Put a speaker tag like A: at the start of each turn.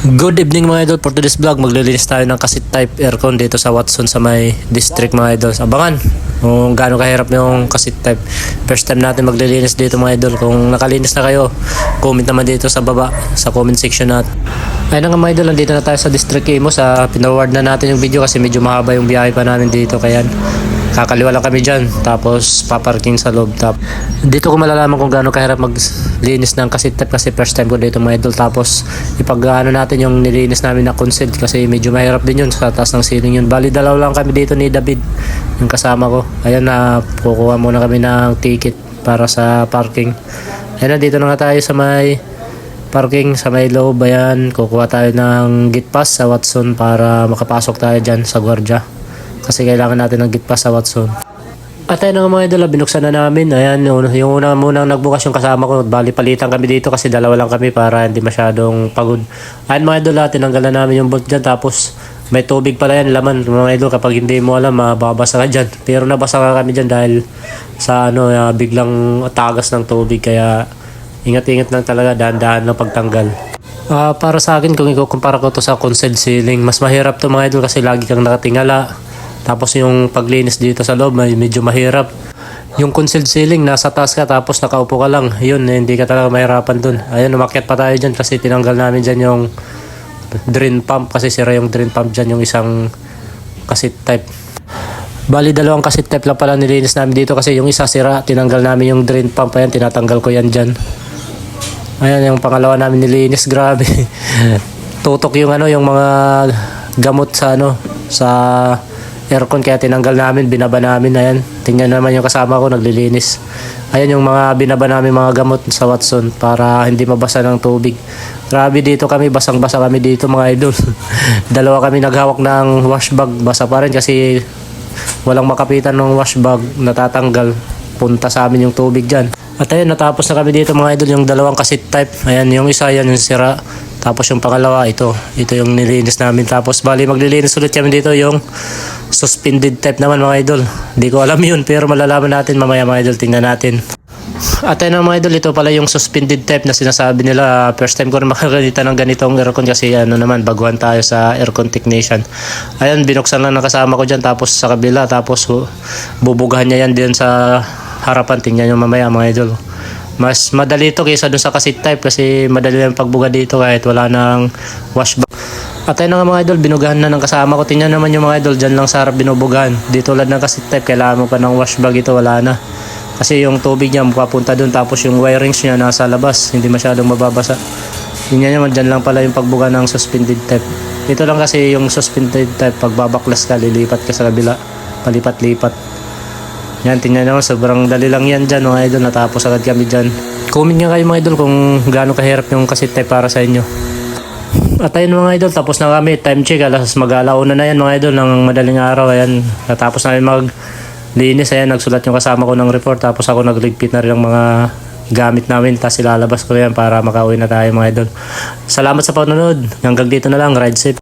A: Good evening mga idol for today's vlog. Maglilinis tayo ng kasit type aircon dito sa Watson sa may district mga idol. Abangan kung gaano kahirap yung kasit type. First time natin maglilinis dito mga idol. Kung nakalinis na kayo, comment naman dito sa baba sa comment section natin. Ayun nga mga idol, nandito na tayo sa district Imo sa pinaward na natin yung video kasi medyo mahaba yung biyahe pa namin dito kaya kakaliwa lang kami dyan tapos paparking sa loob tap dito ko malalaman kung gaano kahirap maglinis ng kasit type kasi first time ko dito mga idol. Tapos ipag ano natin yung nilinis namin na concealed kasi medyo mahirap din yun sa taas ng ceiling yun. Bali dalaw lang kami dito ni David yung kasama ko. Ayan na kukuha muna kami ng ticket para sa parking. Ayan na dito na nga tayo sa may parking sa may loob. Ayan kukuha tayo ng gate pass sa Watson para makapasok tayo dyan sa gwardiya kasi kailangan natin ng gate pass sa Watson at ayun mga idol, ah, binuksan na namin. Ayan, yung, una munang nagbukas yung kasama ko. Bali, palitan kami dito kasi dalawa lang kami para hindi masyadong pagod. Ayun mga idol, ah, tinanggal na namin yung bolt dyan. Tapos, may tubig pala yan, laman. Mga idol, kapag hindi mo alam, mababasa ka dyan. Pero nabasa ka kami dyan dahil sa ano, ah, biglang tagas ng tubig. Kaya, ingat-ingat lang talaga, dahan-dahan lang pagtanggal. Ah, para sa akin, kung ikukumpara ko to sa concealed ceiling, mas mahirap to mga idol kasi lagi kang nakatingala. Tapos yung paglinis dito sa loob, may medyo mahirap. Yung concealed ceiling, nasa taas ka tapos nakaupo ka lang. Yun, eh, hindi ka talaga mahirapan dun. Ayun, umakyat pa tayo dyan kasi tinanggal namin dyan yung drain pump kasi sira yung drain pump dyan yung isang kasit type. Bali, dalawang kasit type lang pala nilinis namin dito kasi yung isa sira, tinanggal namin yung drain pump. Ayan, tinatanggal ko yan dyan. Ayan, yung pangalawa namin nilinis, grabe. Tutok yung ano, yung mga gamot sa ano, sa aircon kaya tinanggal namin, binaba namin, ayan. Tingnan naman yung kasama ko, naglilinis. Ayan yung mga binaba namin mga gamot sa Watson para hindi mabasa ng tubig. Grabe dito kami, basang-basa kami dito mga idol. Dalawa kami naghawak ng wash bag, basa pa rin kasi walang makapitan ng wash bag, natatanggal. Punta sa amin yung tubig dyan. At ayun, natapos na kami dito mga idol, yung dalawang kasit type. Ayan, yung isa, yan yung sira. Tapos yung pangalawa, ito. Ito yung nilinis namin. Tapos bali, maglilinis ulit kami dito yung suspended type naman mga idol. Hindi ko alam yun, pero malalaman natin mamaya mga idol. Tingnan natin. At ayun mga idol, ito pala yung suspended type na sinasabi nila. First time ko rin makaganita ng ganitong aircon kasi ano naman, baguhan tayo sa aircon technician. Ayun, binuksan lang ng kasama ko dyan tapos sa kabila. Tapos bubugahan niya yan din sa harapan. Tingnan nyo mamaya mga idol. Mas madali ito kaysa dun sa kasit type kasi madali lang pagbuga dito kahit wala nang washback. At ayun nga mga idol, binugahan na ng kasama ko. Tingnan naman yung mga idol, dyan lang sa harap binubugahan. Di tulad ng kasit type, kailangan mo pa ng washbag ito, wala na. Kasi yung tubig niya mapapunta dun tapos yung wirings niya nasa labas, hindi masyadong mababasa. Yun yan naman, dyan lang pala yung pagbuga ng suspended type. Ito lang kasi yung suspended type, pag babaklas ka, lilipat ka sa kabila, palipat-lipat. Yan, tingnan nyo, sobrang dali lang yan dyan, mga idol, natapos agad kami dyan. Comment nga kayo mga idol kung gaano kahirap yung kasit type para sa inyo. At ayun mga idol, tapos na kami, time check, alas mag-alauna na yan mga idol, ng madaling araw, ayan, natapos namin mag linis, ayan, nagsulat yung kasama ko ng report, tapos ako nagligpit na rin ng mga gamit namin, tapos ilalabas ko yan para makauwi na tayo mga idol. Salamat sa panonood, hanggang dito na lang, ride safe.